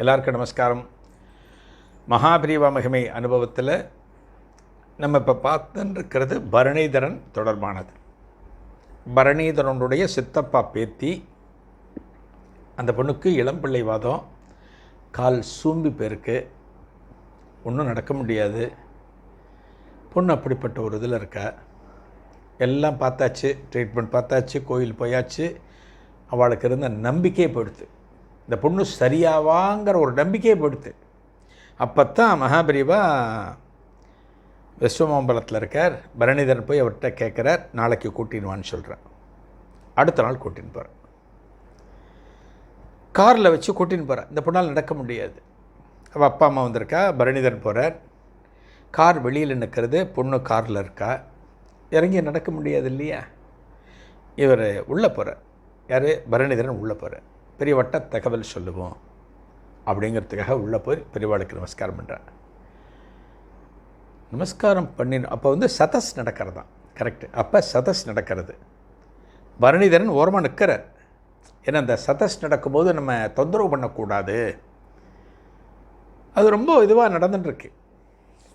எல்லாருக்கும் நமஸ்காரம். மகாபிரிவா மகிமை அனுபவத்தில் நம்ம இப்போ பார்த்துருக்கிறது பரணிதரன் தொடர்பானது. பரணிதரனுடைய சித்தப்பா பேத்தி அந்த பொண்ணுக்கு இளம்பிள்ளை வாதம் கால் சூம்பி போயிருக்கு ஒன்றும் நடக்க முடியாது பொண்ணு அப்படிப்பட்ட ஒரு இதில் இருக்கா. எல்லாம் பார்த்தாச்சு ட்ரீட்மெண்ட் பார்த்தாச்சு கோயில் போயாச்சு அவளுக்கு இருந்த நம்பிக்கையே போயிடுது. இந்த பொண்ணு சரியாவாங்கிற ஒரு நம்பிக்கையை படுத்து அப்போ தான் மகாபிரிவா விஸ்வமாம்பலத்தில் இருக்கார். பரணிதரன் போய் அவர்கிட்ட கேட்குறார் நாளைக்கு கூட்டின்வான்னு சொல்கிறார் அடுத்த நாள் கூட்டின்னு போகிறேன் காரில் வச்சு கூட்டின்னு போகிறேன் இந்த பொண்ணால் நடக்க முடியாது. அவள் அப்பா அம்மா வந்திருக்கா பரணிதரன் போகிறார் கார் வெளியில் நிற்கிறது பொண்ணு காரில் இருக்கா? இறங்கி நடக்க முடியாது இல்லையா? இவர் உள்ளே போகிறார் யார்? பரணிதரன் உள்ளே போகிறார் பெரியவட்ட தகவல் சொல்லுவோம். அப்படிங்கிறதுக்காக உள்ளே போய் பெரியவாளுக்கு நமஸ்காரம் பண்ணுறார் நமஸ்காரம் பண்ணி அப்போ வந்து சதஸ் நடக்கிறது தான் கரெக்டு அப்போ சதஸ் நடக்கிறது. பரணிதரன் ஓரமாக நிற்கிறார் ஏன்னா அந்த சதஸ் நடக்கும்போது நம்ம தொந்தரவு பண்ணக்கூடாது. அது ரொம்ப இதுவாக நடந்துட்டுருக்கு.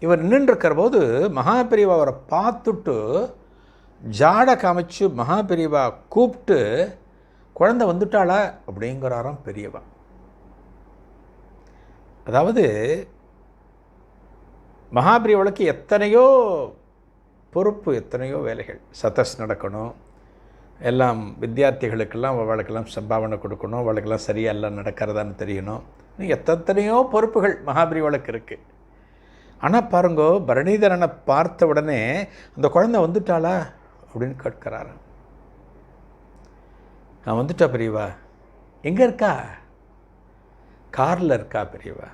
இவர் நின்றுருக்கிற போது மகாபிரிவா அவரை பார்த்துட்டு ஜாடை காமிச்சு மகாபிரிவா கூப்பிட்டு குழந்தை வந்துட்டாளா அப்படிங்கிறாராம் பெரியவா அதாவது மகாபிரிவளுக்கு எத்தனையோ பொறுப்பு எத்தனையோ வேலைகள். சதஸ் நடக்கணும். எல்லாம் வித்தியார்த்திகளுக்கெல்லாம் அவளுக்கெல்லாம் சம்பாவனை கொடுக்கணும். அவளுக்கெல்லாம் சரியாக எல்லாம் நடக்கிறதான்னு தெரியணும். எத்தனையோ பொறுப்புகள் மகாபிரிவளுக்கு இருக்குது ஆனால் பாருங்கோ பரணிதரனை பார்த்த உடனே அந்த குழந்தை வந்துட்டாளா? அப்படின்னு கேட்கிறாரு நான் வந்துட்டா பெரியவா? எங்கே இருக்கா? காரில் இருக்கா பெரியவா?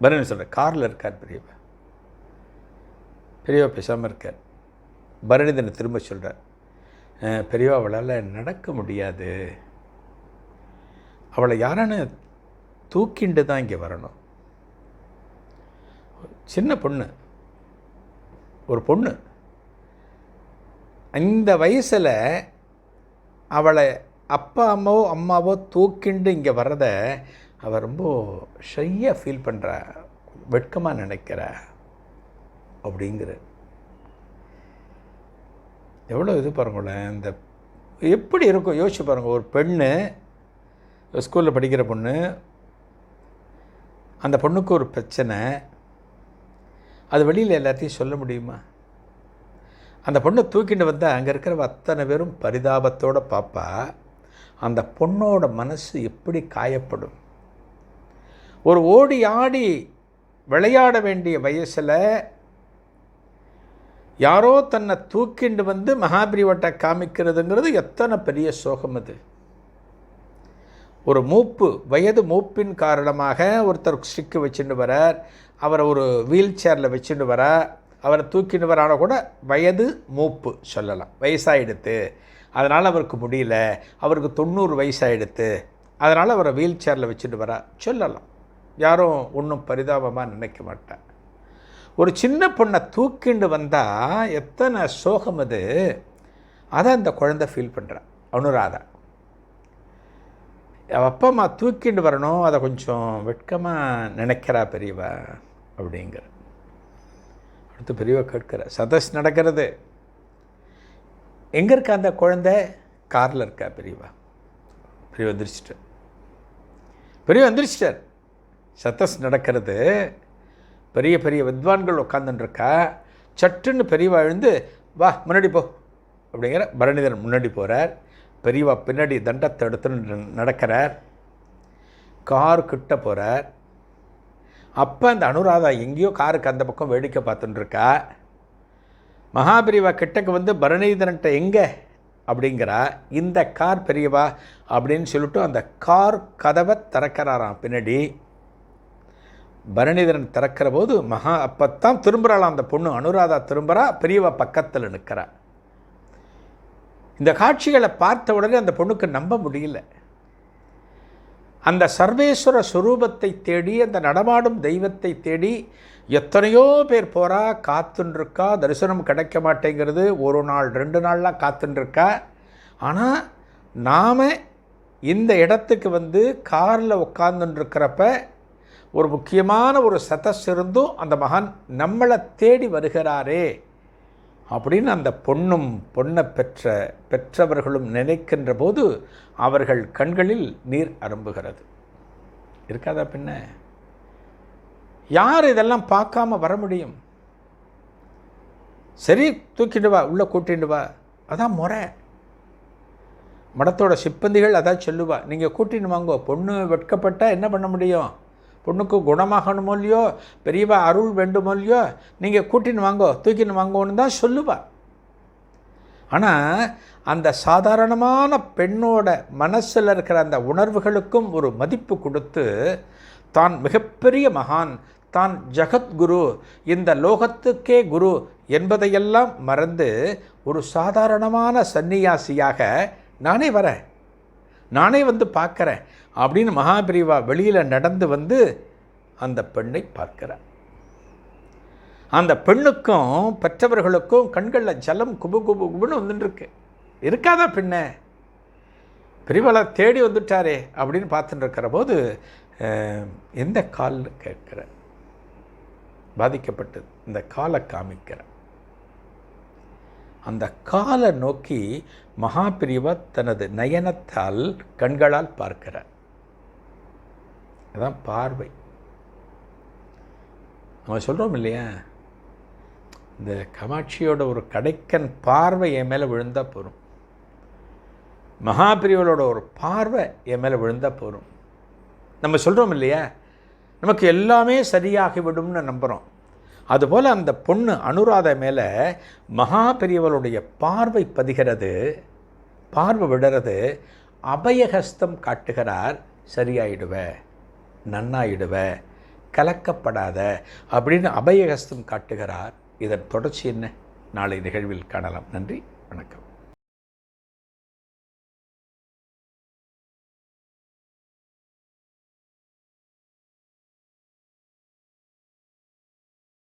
பரணி சொல்கிறேன் காரில் இருக்கார் பெரியவா? பெரியவா பேசாமல் இருக்கார் பரணிதனை திரும்ப சொல்கிறார் பெரியவா அவளால் நடக்க முடியாது. அவளை யாரான தூக்கிண்டு தான் இங்கே வரணும். சின்ன பொண்ணு. ஒரு பொண்ணு. இந்த வயசில் அவளை அப்பா அம்மாவோ அம்மாவோ தூக்கிண்டு இங்கே வர்றதை அவள் ரொம்ப ஷையாக ஃபீல் பண்ணுறா வெட்கமாக நினைக்கிறா அப்படிங்கிற எவ்வளோ இது பாருங்களேன் இந்த எப்படி இருக்கும்? யோசிச்சு பாருங்கள் ஒரு பெண்ணு ஸ்கூலில் படிக்கிற பொண்ணு அந்த பொண்ணுக்கு ஒரு பிரச்சனை அது வெளியில் எல்லாத்தையும் சொல்ல முடியுமா? அந்த பொண்ணை தூக்கிட்டு வந்தால் அங்கே இருக்கிற அத்தனை பேரும் பரிதாபத்தோடு பார்ப்பா அந்த பொண்ணோட மனசு எப்படி காயப்படும்? ஒரு ஓடி ஆடி விளையாட வேண்டிய வயசில் யாரோ தன்னை தூக்கிண்டு வந்து மகாபிரிவட்டை காமிக்கிறதுங்கிறது எத்தனை பெரிய சோகம் அது. ஒரு மூப்பு வயது மூப்பின் காரணமாக ஒருத்தர் ஸ்டிக்கு வச்சுட்டு வரார் அவரை ஒரு வீல் சேரில் வச்சுட்டு வர அவரை தூக்கிட்டு வரான கூட வயது மூப்பு சொல்லலாம். வயசாகிடுத்து அதனால் அவருக்கு முடியல. அவருக்கு தொண்ணூறு வயசாகிடுத்து அதனால் அவரை வீல் சேரில் வச்சுட்டு வரா. சொல்லலாம். யாரும் ஒன்றும் பரிதாபமாக நினைக்க மாட்டேன் ஒரு சின்ன பொண்ணை தூக்கிண்டு வந்தால் எத்தனை சோகம் அது. அதை அந்த குழந்தை ஃபீல் பண்ணுறான் அனுராதா. அப்பா அம்மா தூக்கிண்டு வரணும். அதை கொஞ்சம் வெட்கமாக நினைக்கிறா பெரியவா அப்படிங்கிற. அடுத்து பெரியவா கேட்கிற சதஸ் நடக்கிறது. எங்கே இருக்கா அந்த குழந்தை? காரில் இருக்கா பெரியவா? பெரியவா எந்திரிச்சிட்டு. பெரிய எந்திரிச்சிட்டார் சதஸ் நடக்கிறது. பெரிய பெரிய வித்வான்கள் உட்காந்துருக்கா சட்டுன்னு பெரியவா எழுந்து வா முன்னாடி போ. அப்படிங்கிற பரணிதர் முன்னாடி போகிறார் பெரியவா பின்னாடி தண்டத்தை எடுத்துன்னு நடக்கிறார். கார் கிட்ட போகிறார் அப்போ அந்த அனுராதா எங்கேயோ காருக்கு அந்த பக்கம் வேடிக்கை பார்த்துட்டுருக்கா மகாபிரிவா கிட்டக்கு வந்து பரணிதரன்ட்ட எங்கே? அப்படிங்கிறா. இந்த கார் பெரியவா அப்படின்னு சொல்லிட்டு அந்த கார் கதவை திறக்கிறாராம் பின்னாடி. பரணிதரன் திறக்கிற போது மகா அப்பத்தான் திரும்புகிறாளாம் அந்த பொண்ணு அனுராதா திரும்புகிறா பெரியவா பக்கத்தில் நிற்கிறா. இந்த காட்சிகளை பார்த்த உடனே அந்த பொண்ணுக்கு நம்ப முடியல. அந்த சர்வேஸ்வர சுரூபத்தை தேடி அந்த நடமாடும் தெய்வத்தை தேடி எத்தனையோ பேர் போகிறா காத்துன்ருக்கா தரிசனம் கிடைக்க மாட்டேங்கிறது ஒரு நாள் ரெண்டு நாள்லாம் காத்துன்ருக்கா ஆனால் நாம் இந்த இடத்துக்கு வந்து காரில் உட்காந்துருக்கிறப்ப ஒரு முக்கியமான ஒரு சதஸ் இருந்தும் அந்த மகான் நம்மளை தேடி வருகிறாரே. அப்படின்னு அந்த பொண்ணும் பொண்ணை பெற்ற பெற்றவர்களும் நினைக்கின்ற போது அவர்கள் கண்களில் நீர் அரும்புகிறது. இருக்காதா பின்ன? யார் இதெல்லாம் பார்க்காம வர முடியும்? சரி தூக்கிட்டு வா உள்ளே கூட்டிட்டு வா. அதான் முறை. மடத்தோட சிப்பந்திகள் அதான் சொல்லுவா நீங்கள் கூட்டின்னு வாங்கோ பொண்ணு வெட்கப்பட்டால் என்ன பண்ண முடியும்? பொண்ணுக்கு குணமாகணுமோ இல்லையோ பெரியவா அருள் வேண்டுமோ இல்லையோ நீங்கள் கூட்டின்னு வாங்கோ தூக்கின்னு வாங்கோன்னு தான் சொல்லுவா ஆனால் அந்த சாதாரணமான பெண்ணோட மனசில் இருக்கிற அந்த உணர்வுகளுக்கும் ஒரு மதிப்பு கொடுத்து தான் மிகப்பெரிய மகான் தான் ஜகத்குரு இந்த லோகத்துக்கே குரு என்பதையெல்லாம் மறந்து ஒரு சாதாரணமான சந்நியாசியாக நானே வரேன். நானே வந்து பார்க்குறேன். அப்படின்னு மகாபிரிவா வெளியில் நடந்து வந்து அந்த பெண்ணை பார்க்கிறார். அந்த பெண்ணுக்கும் பெற்றவர்களுக்கும் கண்களில் ஜலம் குபு குபு குபுன்னு வந்துட்டுருக்கு. இருக்காதா பின்ன பிரிவலை தேடி வந்துட்டாரே அப்படின்னு பார்த்துட்டு இருக்கிற போது எந்த கால்னு கேட்குற பாதிக்கப்பட்டது இந்த காலை காமிக்கிற அந்த காலை நோக்கி மகாபிரிவா தனது நயனத்தால் கண்களால் பார்க்கிறார். அதான் பார்வை. நம்ம சொல்கிறோம் இல்லையா? இந்த காமாட்சியோட ஒரு கடைக்கன் பார்வை என் மேலே விழுந்தால் போதும். மகாபிரிவலோட ஒரு பார்வை என் மேலே விழுந்தால் போதும். நம்ம சொல்கிறோம் இல்லையா? நமக்கு எல்லாமே சரியாகிவிடும்னு நம்புகிறோம் அதுபோல் அந்த பொண்ணு அனுராத மேலே மகா பெரியவளுடைய பார்வை பதிகிறது பார்வை விடுறது அபயஹஸ்தம் காட்டுகிறார் சரியாயிடுவ. நன்னாயிடுவ கலக்கப்படாத அப்படின்னு அபயஹஸ்தம் காட்டுகிறார். இதன் தொடர்ச்சி என்ன? நாளை நிகழ்வில் காணலாம். நன்றி. வணக்கம்.